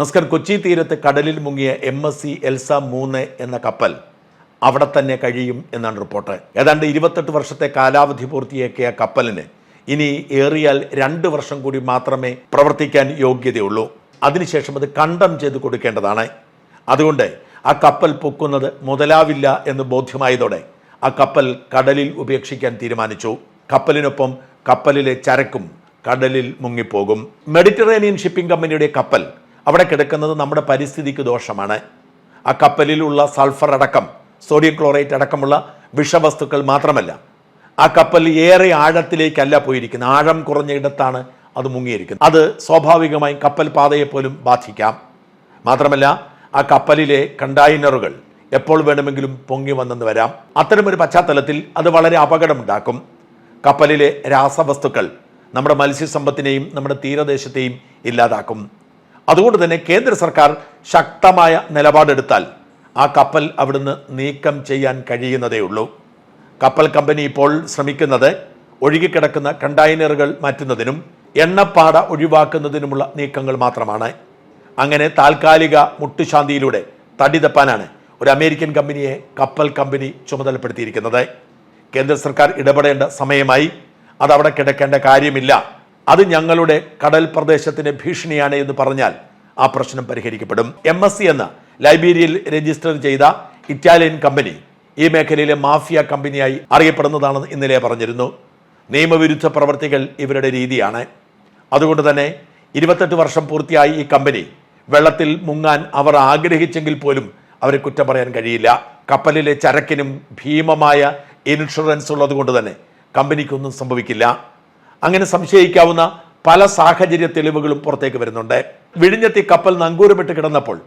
നസ്കർ കൊച്ചി തീരത്ത് കടലിൽ മുങ്ങിയ എം എസ് സി എൽസ മൂന്ന് എന്ന കപ്പൽ അവിടെ തന്നെ കഴിയും എന്നാണ് റിപ്പോർട്ട്. ഏതാണ്ട് ഇരുപത്തെട്ട് വർഷത്തെ കാലാവധി പൂർത്തിയാക്കിയ കപ്പലിന് ഇനി ഏറിയാൽ രണ്ട് വർഷം കൂടി മാത്രമേ പ്രവർത്തിക്കാൻ യോഗ്യതയുള്ളൂ. അതിനുശേഷം അത് കണ്ടം ചെയ്ത് കൊടുക്കേണ്ടതാണ്. അതുകൊണ്ട് ആ കപ്പൽ പൊക്കുന്നത് മുതലാവില്ല എന്ന് ബോധ്യമായതോടെ ആ കപ്പൽ കടലിൽ ഉപേക്ഷിക്കാൻ തീരുമാനിച്ചു. കപ്പലിനൊപ്പം കപ്പലിലെ ചരക്കും കടലിൽ മുങ്ങിപ്പോകും. മെഡിറ്ററേനിയൻ ഷിപ്പിംഗ് കമ്പനിയുടെ കപ്പൽ അവിടെ കിടക്കുന്നത് നമ്മുടെ പരിസ്ഥിതിക്ക് ദോഷമാണ്. ആ കപ്പലിലുള്ള സൾഫർ അടക്കം സോഡിയം ക്ലോറൈറ്റ് അടക്കമുള്ള വിഷവസ്തുക്കൾ മാത്രമല്ല ആ കപ്പൽ ഏറെ ആഴത്തിലേക്കല്ല പോയിരിക്കുന്നത്. ആഴം കുറഞ്ഞ ഇടത്താണ് അത് മുങ്ങിയിരിക്കുന്നത്. അത് സ്വാഭാവികമായും കപ്പൽ പാതയെ പോലും ബാധിക്കാം. മാത്രമല്ല ആ കപ്പലിലെ കണ്ടെയ്നറുകൾ എപ്പോൾ വേണമെങ്കിലും പൊങ്ങി വന്നെന്ന് വരാം. അത്തരമൊരു പശ്ചാത്തലത്തിൽ അത് വളരെ അപകടമുണ്ടാക്കും. കപ്പലിലെ രാസവസ്തുക്കൾ നമ്മുടെ മത്സ്യസമ്പത്തിനെയും നമ്മുടെ തീരദേശത്തെയും ഇല്ലാതാക്കും. അതുകൊണ്ട് തന്നെ കേന്ദ്ര സർക്കാർ ശക്തമായ നിലപാടെടുത്താൽ ആ കപ്പൽ അവിടുന്ന് നീക്കം ചെയ്യാൻ കഴിയുന്നതേ ഉള്ളൂ. കപ്പൽ കമ്പനി ഇപ്പോൾ ശ്രമിക്കുന്നത് ഒഴുകിക്കിടക്കുന്ന കണ്ടെയ്നറുകൾ മാറ്റുന്നതിനും എണ്ണപ്പാട ഒഴിവാക്കുന്നതിനുമുള്ള നീക്കങ്ങൾ മാത്രമാണ്. അങ്ങനെ താൽക്കാലിക മുട്ടുശാന്തിയിലൂടെ തടി തപ്പാനാണ് ഒരു അമേരിക്കൻ കമ്പനിയെ കപ്പൽ കമ്പനി ചുമതലപ്പെടുത്തിയിരിക്കുന്നത്. കേന്ദ്ര സർക്കാർ ഇടപെടേണ്ട സമയമായി അതവിടെ കിടക്കേണ്ട കാര്യമില്ല. അത് ഞങ്ങളുടെ കടൽ പ്രദേശത്തിന് ഭീഷണിയാണ് എന്ന് പറഞ്ഞാൽ ആ പ്രശ്നം പരിഹരിക്കപ്പെടും. എം എസ് സി എന്ന ലൈബീരിയയിൽ രജിസ്റ്റർ ചെയ്ത ഇറ്റാലിയൻ കമ്പനി ഈ മേഖലയിലെ മാഫിയ കമ്പനിയായി അറിയപ്പെടുന്നതാണെന്ന് ഇന്നലെ പറഞ്ഞിരുന്നു. നിയമവിരുദ്ധ പ്രവർത്തികൾ ഇവരുടെ രീതിയാണ്. അതുകൊണ്ട് തന്നെ ഇരുപത്തെട്ട് വർഷം പൂർത്തിയായി ഈ കമ്പനി വെള്ളത്തിൽ മുങ്ങാൻ അവർ ആഗ്രഹിച്ചെങ്കിൽ പോലും അവരെ കുറ്റം പറയാൻ കഴിയില്ല. കപ്പലിലെ ചരക്കിനും ഭീമമായ ഇൻഷുറൻസ് ഉള്ളതുകൊണ്ട് തന്നെ കമ്പനിക്കൊന്നും സംഭവിക്കില്ല. അങ്ങനെ സംശയിക്കാവുന്ന പല സാഹചര്യ തെളിവുകളും പുറത്തേക്ക് വരുന്നുണ്ട്. വിഴിഞ്ഞത്തി കപ്പൽ നങ്കൂരമിട്ട് കിടന്നപ്പോൾ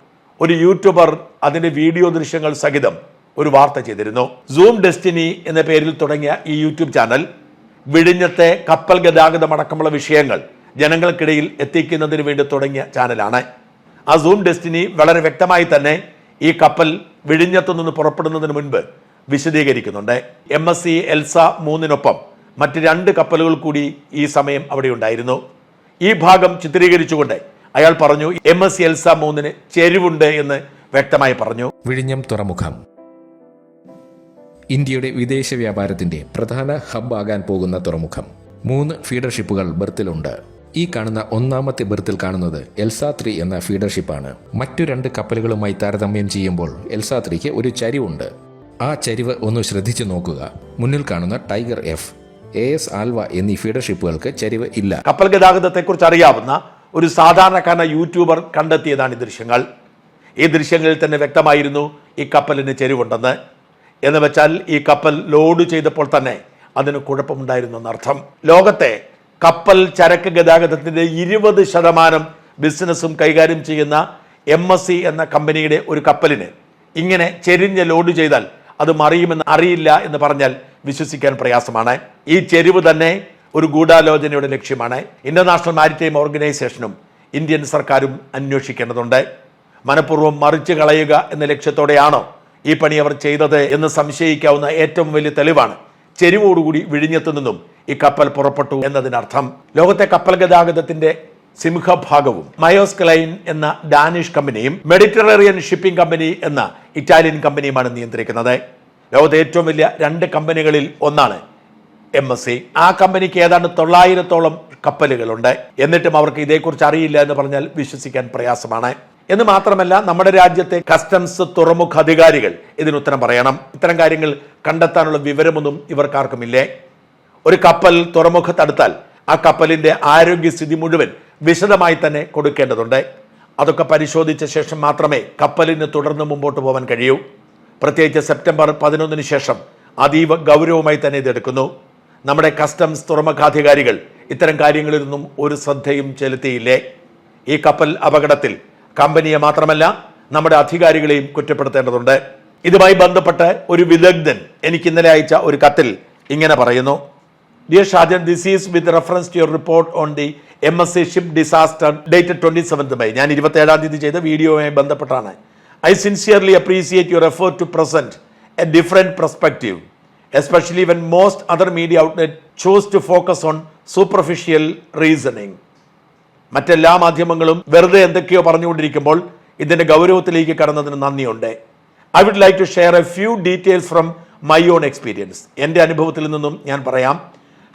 ഒരു യൂട്യൂബർ അതിന്റെ വീഡിയോ ദൃശ്യങ്ങൾ സഹിതം ഒരു വാർത്ത ചെയ്തിരുന്നു. സൂം ഡെസ്റ്റിനി എന്ന പേരിൽ തുടങ്ങിയ ഈ യൂട്യൂബ് ചാനൽ വിഴിഞ്ഞത്തെ കപ്പൽ ഗതാഗതം അടക്കമുള്ള വിഷയങ്ങൾ ജനങ്ങൾക്കിടയിൽ എത്തിക്കുന്നതിന് വേണ്ടി തുടങ്ങിയ ചാനലാണ്. ആ സൂം ഡെസ്റ്റിനി വളരെ വ്യക്തമായി തന്നെ ഈ കപ്പൽ വിഴിഞ്ഞത്തു നിന്ന് പുറപ്പെടുന്നതിന് മുൻപ് വിശദീകരിക്കുന്നുണ്ട്. എം എസ് സി എൽസ മൂന്നിനൊപ്പം മറ്റ് രണ്ട് കപ്പലുകൾ കൂടി ഈ സമയം അവിടെ ഉണ്ടായിരുന്നു. ഈ ഭാഗം ചിത്രീകരിച്ചുകൊണ്ട് അയാൾ പറഞ്ഞു എം എസ് എൽസ മൂന്നിന് ചെരിവുണ്ട് എന്ന് വ്യക്തമായി പറഞ്ഞു. വിഴിഞ്ഞം തുറമുഖം. ഇന്ത്യയുടെ വിദേശ വ്യാപാരത്തിന്റെ പ്രധാന ഹബ് ആകാൻ പോകുന്ന തുറമുഖം. മൂന്ന് ഫീഡർഷിപ്പുകൾ ബെർത്തിലുണ്ട് ഈ കാണുന്ന ഒന്നാമത്തെ ബെർത്തിൽ കാണുന്നത് എൽസ ത്രീ എന്ന ഫീഡർഷിപ്പ് ആണ് മറ്റു രണ്ട് കപ്പലുകളുമായി താരതമ്യം ചെയ്യുമ്പോൾ എൽസ ത്രീക്ക് ഒരു ചരിവുണ്ട്. ആ ചരിവ് ഒന്ന് ശ്രദ്ധിച്ചു നോക്കുക. മുന്നിൽ കാണുന്ന Tiger F. A S Alva എന്നീ ഫീഡർഷിപ്പുകൾക്ക് ചരിവ് ഇല്ല. കപ്പൽ ഗതാഗതത്തെക്കുറിച്ച് അറിയാവുന്ന ഒരു സാധാരണക്കാരന യൂട്യൂബർ കണ്ടെത്തിയതാണ് ഈ ദൃശ്യങ്ങൾ. ഈ ദൃശ്യങ്ങളിൽ തന്നെ വ്യക്തമായിരുന്നു ഈ കപ്പലിന് ചെരിവുണ്ടെന്ന്. എന്ന് വെച്ചാൽ ഈ കപ്പൽ ലോഡ് ചെയ്തപ്പോൾ തന്നെ അതിന് കുഴപ്പമുണ്ടായിരുന്നു എന്നർത്ഥം. ലോകത്തെ കപ്പൽ ചരക്ക് ഗതാഗതത്തിന്റെ ഇരുപത് ശതമാനം ബിസിനസ്സും കൈകാര്യം ചെയ്യുന്ന എം എസ് സി എന്ന കമ്പനിയുടെ ഒരു കപ്പലിന് ഇങ്ങനെ ചെരിഞ്ഞ് ലോഡ് ചെയ്താൽ അത് മറിയുമെന്ന് അറിയില്ല എന്ന് പറഞ്ഞാൽ വിശ്വസിക്കാൻ പ്രയാസമാണ്. ഈ ചെരിവ് തന്നെ ഒരു ഗൂഢാലോചനയുടെ ലക്ഷ്യമാണ്. ഇന്റർനാഷണൽ മാരിടൈം ഓർഗനൈസേഷനും ഇന്ത്യൻ സർക്കാരും അന്വേഷിക്കേണ്ടതുണ്ട്. മനഃപൂർവം മറിച്ചു കളയുക എന്ന ലക്ഷ്യത്തോടെയാണോ ഈ പണി അവർ ചെയ്തത് എന്ന് സംശയിക്കാവുന്ന ഏറ്റവും വലിയ തെളിവാണ്. ചെരിവോടുകൂടി വിഴിഞ്ഞത്തു നിന്നും ഈ കപ്പൽ പുറപ്പെട്ടു എന്നതിനർത്ഥം. ലോകത്തെ കപ്പൽ ഗതാഗതത്തിന്റെ സിംഹഭാഗവും മയോസ്ക്ലൈൻ എന്ന ഡാനിഷ് കമ്പനിയും മെഡിറ്ററേറിയൻ ഷിപ്പിംഗ് കമ്പനി എന്ന ഇറ്റാലിയൻ കമ്പനിയുമാണ് നിയന്ത്രിക്കുന്നത്. ലോകത്തെ ഏറ്റവും വലിയ രണ്ട് കമ്പനികളിൽ ഒന്നാണ് എം എസ് സി ആ കമ്പനിക്ക് ഏതാണ്ട് തൊള്ളായിരത്തോളം കപ്പലുകളുണ്ട്. എന്നിട്ടും അവർക്ക് ഇതേക്കുറിച്ച് അറിയില്ല എന്ന് പറഞ്ഞാൽ വിശ്വസിക്കാൻ പ്രയാസമാണ്. എന്ന് മാത്രമല്ല നമ്മുടെ രാജ്യത്തെ കസ്റ്റംസ് തുറമുഖ അധികാരികൾ ഇതിന് ഉത്തരം പറയണം. ഇത്തരം കാര്യങ്ങൾ കണ്ടെത്താനുള്ള വിവരമൊന്നും ഇവർക്കാർക്കുമില്ലേ? ഒരു കപ്പൽ തുറമുഖത്തടുത്താൽ ആ കപ്പലിന്റെ ആരോഗ്യസ്ഥിതി മുഴുവൻ വിശദമായി തന്നെ കൊടുക്കേണ്ടതുണ്ട്. അതൊക്കെ പരിശോധിച്ച ശേഷം മാത്രമേ കപ്പലിന് തുടർന്ന് മുമ്പോട്ട് പോകാൻ കഴിയൂ. പ്രത്യേകിച്ച് സെപ്റ്റംബർ പതിനൊന്നിന് ശേഷം അതീവ ഗൗരവമായി തന്നെ ഇതെടുക്കുന്നു. നമ്മുടെ കസ്റ്റംസ് തുറമുഖാധികാരികൾ ഇത്തരം കാര്യങ്ങളിലൊന്നും ഒരു ശ്രദ്ധയും ചെലുത്തിയില്ലേ? ഈ കപ്പൽ അപകടത്തിൽ കമ്പനിയെ മാത്രമല്ല നമ്മുടെ അധികാരികളെയും കുറ്റപ്പെടുത്തേണ്ടതുണ്ട്. ഇതുമായി ബന്ധപ്പെട്ട് ഒരു വിദഗ്ധൻ എനിക്ക് ഇന്നലെ അയച്ച ഒരു കത്തിൽ ഇങ്ങനെ പറയുന്നു. Dear Shajan this is with reference to your report on the M S C ship disaster dated twenty seventh May ഞാൻ ഇരുപത്തി ഏഴാം തീയതി ചെയ്ത വീഡിയോയുമായി ബന്ധപ്പെട്ടാണ്. I sincerely appreciate your effort to present a different perspective especially when most other media outlet choose to focus on superficial reasoning മറ്റെല്ലാ മാധ്യമങ്ങളും വെറുതെ എന്തൊക്കെയോ പറഞ്ഞുകൊണ്ടിരിക്കുമ്പോൾ ഇതിന്റെ ഗൗരവത്തിലേക്ക് കടന്നതിന് നന്ദിയുണ്ട്. I would like to share a few details from my own experience എന്റെ അനുഭവത്തിൽ നിന്നും ഞാൻ പറയാം.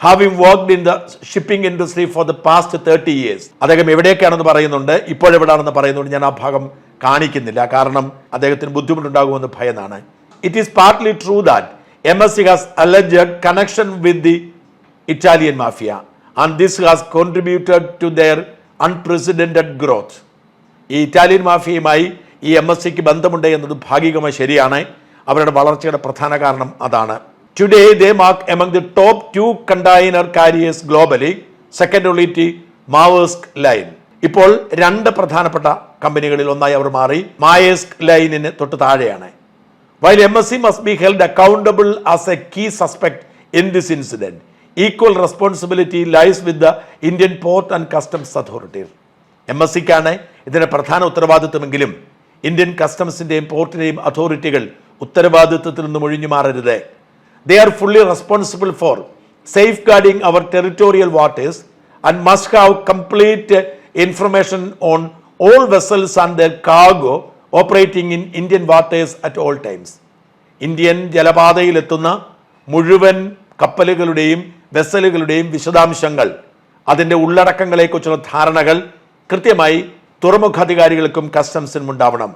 Having worked in the shipping industry for the past thirty years അദ്ദേഹം എവിടെയൊക്കെയാണെന്ന് പറയുന്നുണ്ട്. ഇപ്പോഴെവിടാണെന്ന് പറയുന്നുണ്ട് ഞാൻ ആ ഭാഗം കാണിക്കുന്നില്ല. കാരണം അദ്ദേഹത്തിന് ബുദ്ധിമുട്ടുണ്ടാകുമെന്ന് ഭയന്നാണ്. It is partly true that M S C has alleged connection with the Italian mafia and this has contributed to their unprecedented growth ഈ ഇറ്റാലിയൻ മാഫിയയുമായി ഈ എം എസ് സിക്ക് ബന്ധമുണ്ട് എന്നത് ഭാഗികമായി ശരിയാണ്. അവരുടെ വളർച്ചയുടെ പ്രധാന കാരണം അതാണ്. Today they mark among the top two container carriers globally second only to Maersk line ഇപ്പോൾ രണ്ട് പ്രധാനപ്പെട്ട കമ്പനികളിൽ ഒന്നായി അവർ മാറി. മായേസ്ക് ലൈനിന് തൊട്ട് താഴെയാണ്. While C must be held accountable as a key suspect in this incident, equal responsibility lies with the Indian port and customs authority M S സിക്കാണ് ഇതിന്റെ പ്രധാന ഉത്തരവാദിത്വമെങ്കിലും ഇന്ത്യൻ കസ്റ്റംസിന്റെയും പോർട്ടിന്റെയും അതോറിറ്റികൾ ഉത്തരവാദിത്വത്തിൽ നിന്നും ഒഴിഞ്ഞു മാറരുത്. They are fully responsible for safeguarding our territorial waters and must have complete information on all vessels and cargo operating in Indian waters at all times Indian ജലപാതയിലെത്തുന്ന മുഴുവൻ കപ്പലുകളുടെയും വെസലുകളുടെയും വിശദാംശങ്ങൾ അതിന്റെ ഉള്ളടക്കങ്ങളെക്കുറിച്ചുള്ള ധാരണകൾ കൃത്യമായി തുറമുഖാധികാരികൾക്കും കസ്റ്റംസിനും ഉണ്ടാവണം.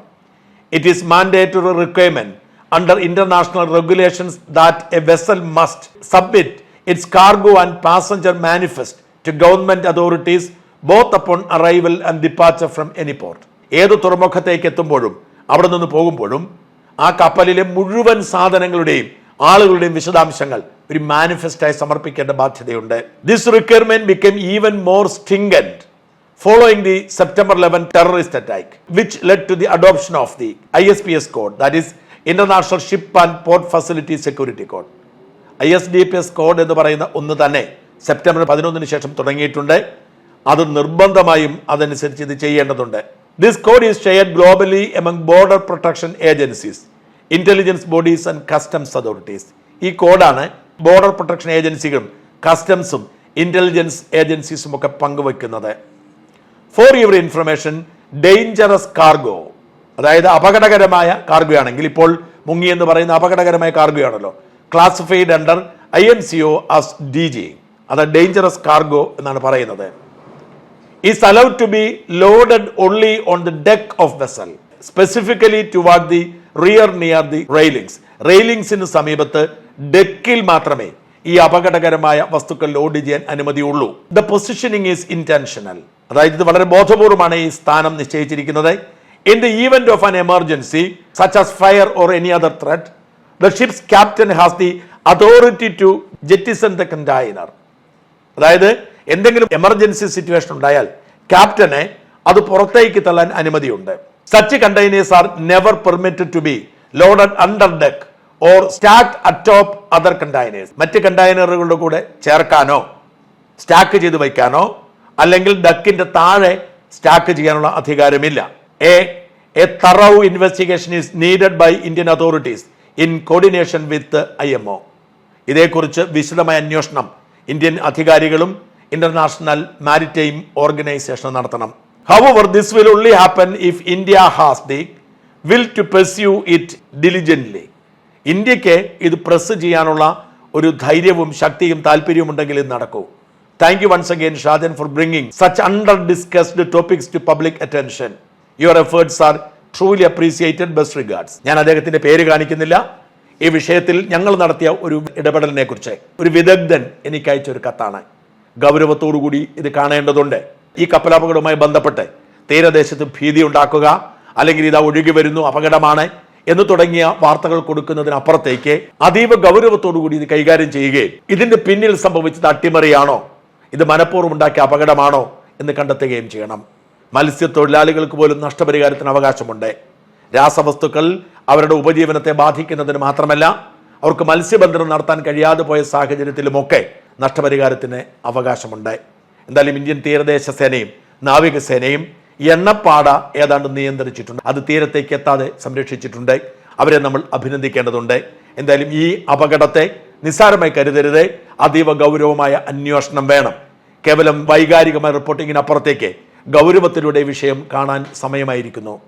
It is mandatory requirement under international regulations that a vessel must submit its cargo and passenger manifest to government authorities both upon arrival and departure from any port ഏത് തുറമുഖത്തേക്ക് എത്തുമ്പോഴും അവിടെ നിന്ന് പോകുമ്പോഴും ആ കപ്പലിലെ മുഴുവൻ സാധനങ്ങളുടെയും ആളുകളുടെയും വിശദാംശങ്ങൾ ഒരു മാനിഫെസ്റ്റായി സമർപ്പിക്കേണ്ട ബാധ്യതയുണ്ട്. This requirement become even more stringent following the September 11 terrorist to the adoption of the I S P S code that is international ship and port facility security code I S D P S code എന്ന് പറയുന്ന ഒന്ന് തന്നെ September പതിനൊന്നിന് ശേഷം തുടങ്ങിയിട്ടുണ്ട്. അത് നിർബന്ധമായും അതനുസരിച്ച് ഇത് ചെയ്യേണ്ടതുണ്ട്. This code is shared globally among border protection agencies intelligence bodies and customs authorities ഈ കോഡാണ് ബോർഡർ പ്രൊട്ടക്ഷൻ ഏജൻസികളും കസ്റ്റംസും ഇന്റലിജൻസ് ഏജൻസീസും ഒക്കെ പങ്കുവയ്ക്കുന്നത്. For your information dangerous cargo അതായത് അപകടകരമായ കാർഗോ ആണെങ്കിൽ ഇപ്പോൾ മുങ്ങി എന്ന് പറയുന്ന അപകടകരമായ കാർഗോ ആണല്ലോ. Classified under I N C O as D G അത് ഡേഞ്ചറസ് കാർഗോ എന്നാണ് പറയുന്നത്. Is allowed to be loaded only on the deck of vessel specifically toward the rear near the railings റെയിലിംഗ്സിന് സമീപത്ത് ഡെക്കിൽ മാത്രമേ ഈ അപകടകരമായ വസ്തുക്കൾ ലോഡ് ചെയ്യാൻ അനുമതിയുള്ളൂ. ദ പൊസിഷനിങ് ഈസ് ഇന്റൻഷനൽ അതായത് ഇത് വളരെ ബോധപൂർവമാണ് ഈ സ്ഥാനം നിശ്ചയിച്ചിരിക്കുന്നത്. In the event of an emergency such as fire or any other threat the ship's captain has the authority to jettison the container അതായത് എന്തെങ്കിലും എമർജൻസി സിറ്റുവേഷൻ ഉണ്ടായാൽ ക്യാപ്റ്റനെ അത് പുറത്തേക്ക് തള്ളാൻ അനുമതിയുണ്ട്. Such containers are never permitted to be loaded under deck or stack atop other containers. മറ്റ് കണ്ടെയ്നറുകളുടെ കൂടെ ചേർക്കാനോ സ്റ്റാക്ക് ചെയ്ത് വയ്ക്കാനോ അല്ലെങ്കിൽ ഡക്കിന്റെ താഴെ സ്റ്റാക്ക് ചെയ്യാനുള്ള അധികാരമില്ല. A a thorough investigation is needed by Indian authorities in coordination with I M O ഇതേക്കുറിച്ച് വിശദമായ അന്വേഷണം ഇന്ത്യൻ അധികാരികളും ഇന്റർനാഷണൽ മാരിടൈം ഓർഗനൈസേഷൻ നടത്തണം. However this will only happen if India has the will to pursue it diligently ഇന്ത്യയ്ക്ക് ഇത് press ചെയ്യാനുള്ള ഒരു ധൈര്യവും ശക്തിയും താല്പര്യവും ഉണ്ടെങ്കിൽ ഇത് നടക്കൂ. Thank you once again Shajan for bringing such under discussed topics to public attention your efforts are truly appreciated best regards ഞാൻ അദ്ദേഹത്തിന്റെ പേര് കാണിക്കുന്നില്ല. ഈ വിഷയത്തിൽ ഞങ്ങൾ നടത്തിയ ഒരു ഇടപെടലിനെ കുറിച്ച് ഒരു വിദഗ്ധൻ എനിക്ക് അയച്ച ഒരു കത്താണ്. ഗൗരവത്തോടുകൂടി ഇത് കാണേണ്ടതുണ്ട്. ഈ കപ്പലപകടവുമായി ബന്ധപ്പെട്ട് തീരദേശത്ത് ഭീതി ഉണ്ടാക്കുക അല്ലെങ്കിൽ ഇതാ ഒഴുകി വരുന്നു അപകടമാണ് എന്ന് തുടങ്ങിയ വാർത്തകൾ കൊടുക്കുന്നതിനപ്പുറത്തേക്ക് അതീവ ഗൗരവത്തോടുകൂടി ഇത് കൈകാര്യം ചെയ്യുകയും ഇതിന്റെ പിന്നിൽ സംഭവിച്ചത് അട്ടിമറിയാണോ? ഇത് മനഃപൂർവം ഉണ്ടാക്കിയ അപകടമാണോ എന്ന് കണ്ടെത്തുകയും ചെയ്യണം. മത്സ്യത്തൊഴിലാളികൾക്ക് പോലും നഷ്ടപരിഹാരത്തിന് അവകാശമുണ്ട്. രാസവസ്തുക്കൾ അവരുടെ ഉപജീവനത്തെ ബാധിക്കുന്നതിന് മാത്രമല്ല അവർക്ക് മത്സ്യബന്ധനം നടത്താൻ കഴിയാതെ പോയ സാഹചര്യത്തിലുമൊക്കെ നഷ്ടപരിഹാരത്തിന് അവകാശമുണ്ടായി. എന്തായാലും ഇന്ത്യൻ തീരദേശ സേനയും നാവികസേനയും എണ്ണപ്പാട ഏതാണ്ട് നിയന്ത്രിച്ചിട്ടുണ്ട്. അത് തീരത്തേക്ക് എത്താതെ സംരക്ഷിച്ചിട്ടുണ്ട്. അവരെ നമ്മൾ അഭിനന്ദിക്കേണ്ടതുണ്ട്. എന്തായാലും ഈ അപകടത്തെ നിസ്സാരമായി കരുതരുത്. അതീവ ഗൗരവമായ അന്വേഷണം വേണം. കേവലം വൈകാരികമായ റിപ്പോർട്ടിങ്ങിനപ്പുറത്തേക്ക് ഗൗരവത്തിലൂടെ വിഷയം കാണാൻ സമയമായിരിക്കുന്നു.